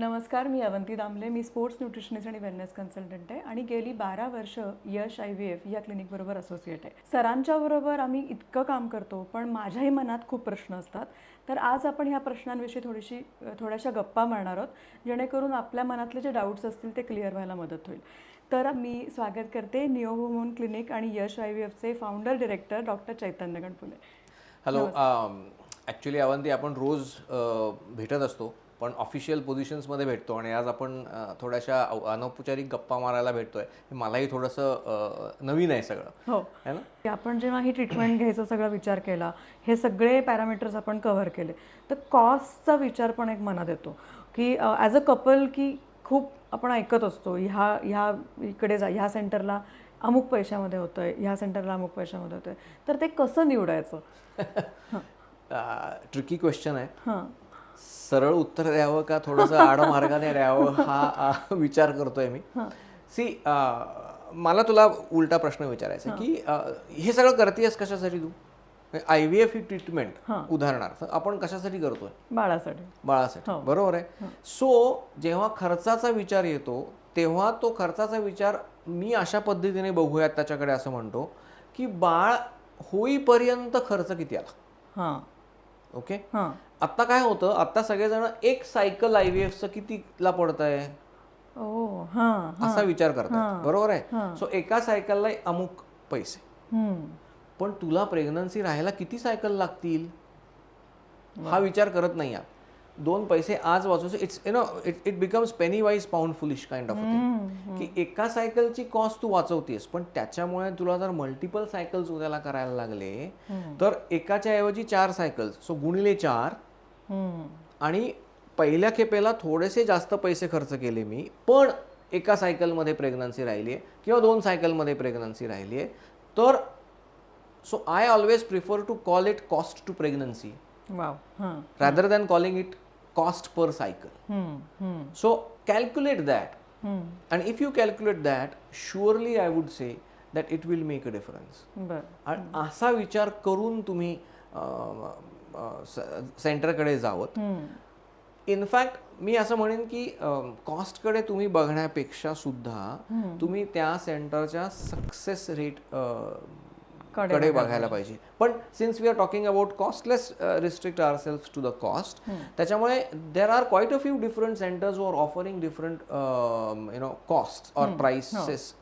नमस्कार मी अवंती दामले. मी स्पोर्ट्स न्यूट्रिशनिस्ट आणि वेलनेस कन्सल्टंट आहे आणि गेली बारा वर्ष यश आय व्ही एफ या क्लिनिकबरोबर असोसिएट आहे. सरांच्या बरोबर आम्ही इतकं काम करतो पण माझ्याही मनात खूप प्रश्न असतात. तर आज आपण ह्या प्रश्नांविषयी थोडीशी थोड्याशा गप्पा मारणार आहोत जेणेकरून आपल्या मनातले जे डाऊट्स असतील ते क्लिअर व्हायला मदत होईल. तर मी स्वागत करते निओहोमोन क्लिनिक आणि Yash I V एफचे founder director doctor Chaitanya Ganpule. Hello actually Avanti आपण रोज भेटत असतो. पण ऑफिशियल पोझिशन्समध्ये भेटतो आणि आज आपण थोड्याशा अनौपचारिक गप्पा मारायला भेटतोय. हे मलाही थोडंसं नवीन आहे सगळं. हो. है ना? आपण जेव्हा ही ट्रीटमेंट घ्यायचा सगळा विचार केला हे सगळे पॅरामीटर्स आपण कव्हर केले. तर कॉस्टचा विचार पण एक मनात येतो. की ॲज अ कपल की खूप आपण ऐकत असतो ह्या ह्या इकडे जा ह्या सेंटरला अमुक पैशामध्ये होतं आहे ह्या सेंटरला अमुक पैशामध्ये होतं आहे तर ते कसं निवडायचं? ट्रिकी क्वेश्चन आहे. हां. सरळ उत्तर द्यावं का थोडंसं आडमार्गाने द्यावं हा विचार करतोय मी. सी मला तुला उलटा प्रश्न विचारायचा की हे सगळं करतेस कशासाठी तू? आय व्ही एफ ही ट्रीटमेंट उदाहरणार्थ आपण कशासाठी करतोय? बाळासाठी. बाळासाठी. बरोबर आहे? सो जेव्हा खर्चाचा विचार येतो तेव्हा तो खर्चाचा विचार मी अशा पद्धतीने बघूयात त्याच्याकडे असं म्हणतो की बाळ होईपर्यंत खर्च किती आला? हां. ओके हां. आत्ता काय होतं आत्ता सगळेजण एक सायकल आय व्ही एफचं कितीला पडत आहे हां असा विचार करतात. बरोबर आहे? सो एका सायकलला अमुक पैसे. पण तुला प्रेग्नन्सी राहायला किती सायकल लागतील? हा विचार करत नाही आहात दोन पैसे आज वाचवतो it's you know it it becomes penny wise pound foolish kind of की एका सायकलची कॉस्ट तू वाचवतेस पण त्याच्यामुळे तुला जर मल्टिपल सायकल्स उद्याला करायला लागले तर एकाच्या ऐवजी चार सायकल्स सो गुणिले चार. आणि पहिल्या खेपेला थोडेसे जास्त पैसे खर्च केले मी पण एका सायकलमध्ये प्रेग्नन्सी राहिली आहे किंवा दोन सायकलमध्ये प्रेग्नन्सी राहिली आहे तर so I always prefer to call it cost to pregnancy per cycle. Hmm. हम्म. So calculate that. हम्म. And if you calculate that, surely I would say that it will make a difference. बरं आणि असा विचार करून तुम्ही सेंटरकडे जावत. In fact मी असं म्हणेन की कॉस्टकडे तुम्ही बघण्यापेक्षा सुद्धा तुम्ही त्या सेंटरच्या सक्सेस रेटकडे बघायला पाहिजे. पण since we are talking about cost less restrict our self to the cost त्याच्यामुळे there are quite a few different centres वर offering different you know cost or prices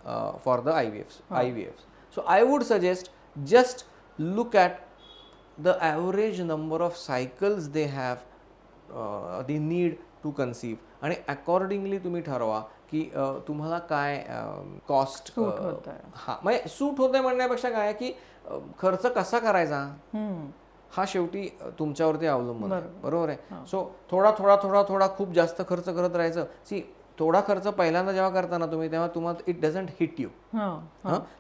for the I V F I V F so I would suggest just look at the average number of cycles they have they need to conceive आणि accordingly तुम्ही ठरवा की अ, तुम्हाला काय cost Suit होतंय. हा म्हणजे सूट होते म्हणण्यापेक्षा काय की अ, खर्च कसा करायचा. हा शेवटी तुमच्यावरती अवलंबून. बरोबर. आहे? सो थोडा थोडा थोडा थोडा खूप जास्त खर्च करत राहायचं. सी थोडा खर्च पहिल्यांदा जेव्हा करता ना तुम्ही तेव्हा तुम्हाला इट डझंट हिट यू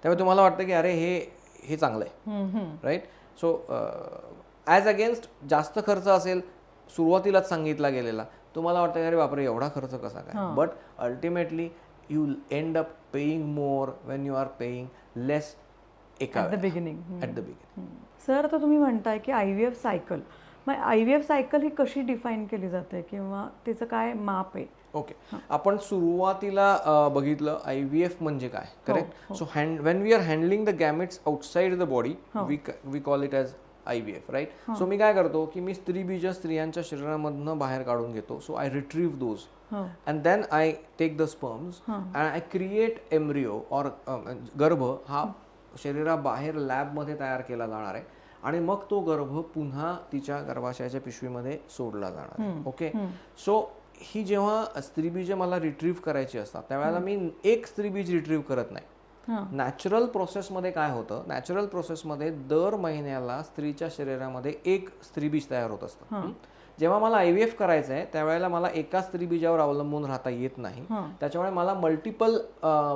तेव्हा तुम्हाला वाटतं की अरे हे हे चांगलं आहे. राईट सो ॲज अगेन्स्ट जास्त खर्च असेल सुरुवातीलाच सांगितला गेलेला तुम्हाला वाटतं की अरे बापरे एवढा खर्च कसा काय? But ultimately you end up paying more when you are paying less at the beginning at the beginning sir आता तुम्ही म्हणताय की आय व्ही एफ सायकल मग आय व्ही एफ सायकल ही कशी डिफाईन केली जाते? किंवा तिचं काय माप आहे? ओके. आपण सुरुवातीला बघितलं आय व्ही एफ म्हणजे काय correct so hand when we are handling the gametes outside the body we we call it as I V F right so मी काय करतो की मी स्त्रीबीज स्त्रियांच्या शरीरामधनं बाहेर काढून घेतो. So I retrieve those and then I take the sperms and I create embryo or गर्भ हा शरीराबाहेर लॅबमध्ये तयार केला जाणार आहे. आणि मग तो गर्भ पुन्हा तिच्या गर्भाशयाच्या पिशवीमध्ये सोडला जाणार आहे. ओके? सो ही जेव्हा स्त्रीबीजे मला रिट्रीव्ह करायची असतात त्यावेळेला मी एक स्त्रीबीज रिट्रीव्ह करत नाही. नॅचरल प्रोसेसमध्ये काय होतं नॅचरल प्रोसेसमध्ये दर महिन्याला स्त्रीच्या शरीरामध्ये एक स्त्रीबीज तयार होत असतं? जेव्हा मला आय व्ही एफ करायचं आहे त्यावेळेला मला एका स्त्रीबीजावर अवलंबून राहता येत नाही. त्याच्यामुळे मला मल्टिपल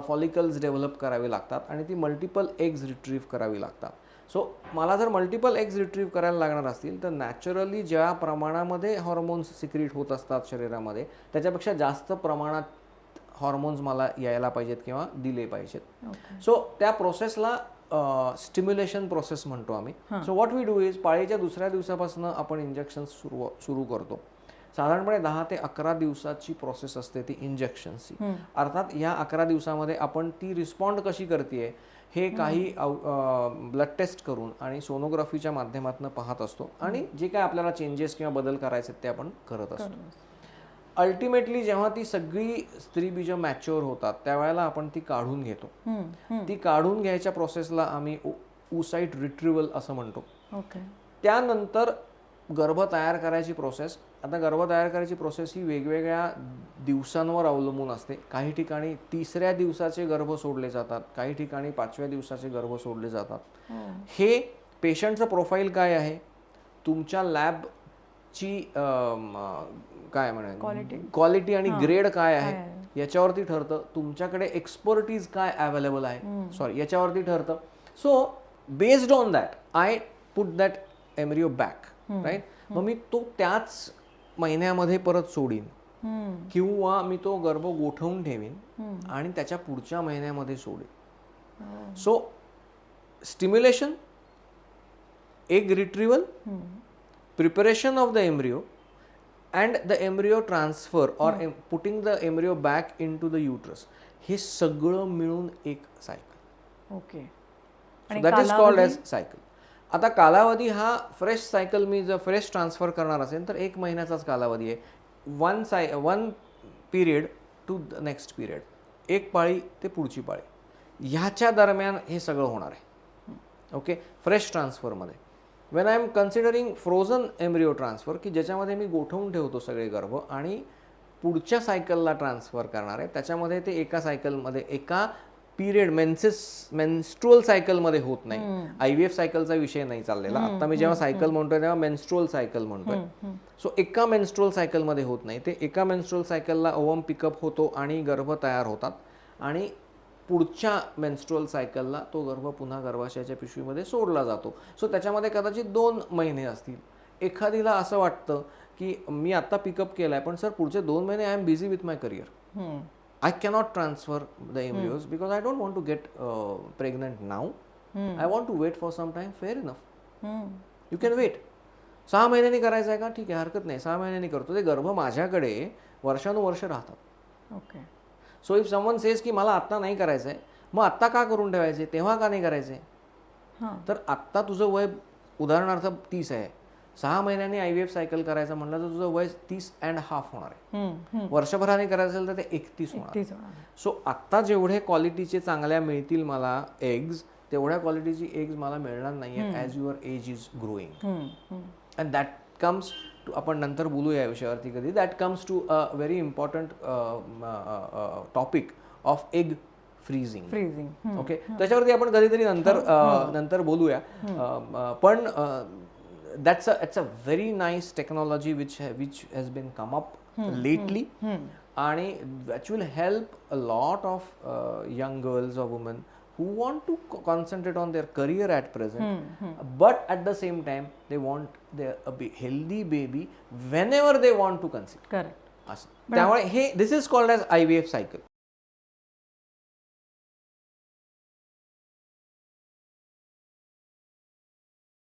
फॉलिकल्स डेव्हलप करावे लागतात आणि ती मल्टिपल एग्ज रिट्रीव्ह करावी लागतात. सो मला जर मल्टिपल एग्ज रिट्रीव्ह करायला लागणार असतील तर नॅचरली ज्या प्रमाणामध्ये हॉर्मोन्स सिक्रिएट होत असतात शरीरामध्ये त्याच्यापेक्षा जास्त प्रमाणात हॉर्मोन्स मला यायला पाहिजेत किंवा दिले पाहिजेत. सो त्या प्रोसेसला स्टिम्युलेशन प्रोसेस म्हणतो आम्ही. So what we do is पाळीच्या दुसऱ्या दिवसापासून आपण इंजेक्शन सुरू सुरू करतो. साधारणपणे दहा ते अकरा दिवसाची प्रोसेस असते ती इंजेक्शनची अर्थात या अकरा दिवसामध्ये आपण ती रिस्पॉन्ड कशी करते हे काही ब्लड टेस्ट करून आणि सोनोग्राफीच्या माध्यमातून पाहत असतो. आणि जे काय आपल्याला चेंजेस किंवा बदल करायचे ते आपण करत असतो. अल्टिमेटली जेव्हा ती सगळी स्त्रीबीजं मॅच्युअर होतात त्यावेळेला आपण ती काढून घेतो. ती काढून घ्यायच्या प्रोसेसला आम्ही उसाईट रिट्रिवल असं म्हणतो. त्यानंतर गर्भ तयार करायची प्रोसेस आता गर्भ तयार करायची प्रोसेस ही वेगवेगळ्या दिवसांवर अवलंबून असते. काही ठिकाणी तिसऱ्या दिवसाचे गर्भ सोडले जातात काही ठिकाणी पाचव्या दिवसाचे गर्भ सोडले जातात. हे. पेशंटचं प्रोफाईल काय आहे? तुमच्या लॅबची काय म्हणे? क्वालिटी आणि ग्रेड काय आहे? याच्यावरती ठरतं. तुमच्याकडे एक्सपर्टीज काय अवेलेबल आहे? सॉरी याच्यावरती ठरतं. So based on that I put that embryo back right मग मी तो त्याच महिन्यामध्ये परत सोडीन. किंवा मी तो गर्भ गोठवून ठेवीन आणि त्याच्या पुढच्या महिन्यामध्ये सोडेन. So stimulation egg retrieval preparation of the embryo and the embryo transfer or putting the embryo back into the uterus हे सगळं मिळून एक cycle okay that is called as cycle आता कालावधी हा फ्रेश सायकल मी जर फ्रेश ट्रान्सफर करणार असेल तर एक महिन्याचाच कालावधी आहे. वन साय one period to the next period एक पाळी ते पुढची पाळी. ह्याच्या दरम्यान हे सगळं होणार आहे. ओके फ्रेश ट्रान्सफरमध्ये when I am considering frozen embryo transfer की ज्याच्यामध्ये मी गोठवून ठेवतो सगळे गर्भ आणि पुढच्या सायकलला ट्रान्सफर करणार आहे त्याच्यामध्ये ते एका सायकलमध्ये एका पिरियड मेन्सेस मेन्स्ट्रुअल सायकलमध्ये होत नाही. आय व्ही एफ सायकलचा विषय नाही चाललेला. आता मी जेव्हा सायकल म्हणतोय तेव्हा मेन्स्ट्रुअल सायकल म्हणतोय. सो एका मेन्स्ट्रुअल सायकलमध्ये होत नाही. ते एका मेन्स्ट्रुअल सायकलला ओवम पिकअप होतो आणि गर्भ तयार होतात. आणि पुढच्या मेन्स्ट्रुअल सायकलला तो गर्भ पुन्हा गर्भाशयाच्या पिशवीमध्ये सोडला जातो. सो त्याच्यामध्ये कदाचित दोन महिने असतील. एखादीला असं वाटतं की मी आत्ता पिकअप केलाय पण सर पुढचे दोन महिने I am busy with my career. I cannot transfer the embryos because I don't want to get uh, pregnant now. I want to wait for some time. Fair enough. You can wait. सहा महिन्यांनी करायचं आहे का? ठीक आहे हरकत नाही. सहा महिन्यांनी करतो ते गर्भ माझ्याकडे वर्षानुवर्ष राहतात. Okay so if someone says की मला आत्ता नाही करायचं आहे मग आत्ता का करून ठेवायचे? तेव्हा का नाही करायचे? तर आत्ता तुझं वय उदाहरणार्थ तीस आहे. सहा महिन्यांनी आय व्ही एफ सायकल करायचं म्हटलं तर तुझं वय तीस अँड हाफ होणार आहे. वर्षभराने करायचं असेल तर ते एकतीस होणार. सो आत्ता जेवढे क्वालिटीचे चांगल्या मिळतील मला एग्ज तेवढ्या क्वालिटीची एग्ज मला मिळणार नाही as your age is growing and that comes to आपण नंतर बोलू या विषयावरती कधी. That comes to a very important topic of egg freezing freezing okay त्याच्यावरती आपण कधीतरी नंतर अ, नंतर बोलूया. अ, अ, पण that's uh it's a very nice technology which which has been come up lately आणि which will help a lot of young girls or women who want to co- concentrate on their career at present but at the same time they want their a ba- healthy baby whenever they want to conceive correct असं त्यामुळे हे this is called as I V F cycle